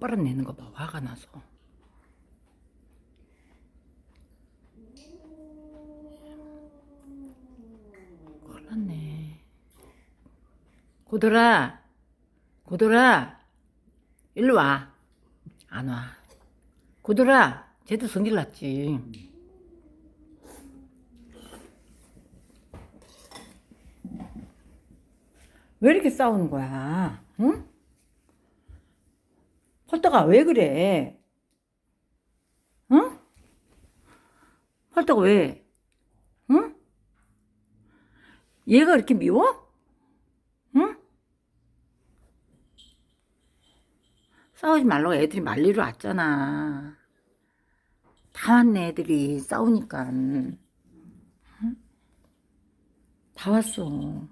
빨아내는 거 봐. 화가 나서. 큰일 났네. 고돌아, 고돌아, 일로 와. 안 와. 고돌아, 쟤도 성질 났지. 왜 이렇게 싸우는 거야? 응? 헐떡아, 왜 그래? 응? 헐떡아, 왜? 응? 얘가 이렇게 미워? 응? 싸우지 말라고 애들이 말리러 왔잖아. 다 왔네, 애들이. 싸우니까. 응? 다 왔어.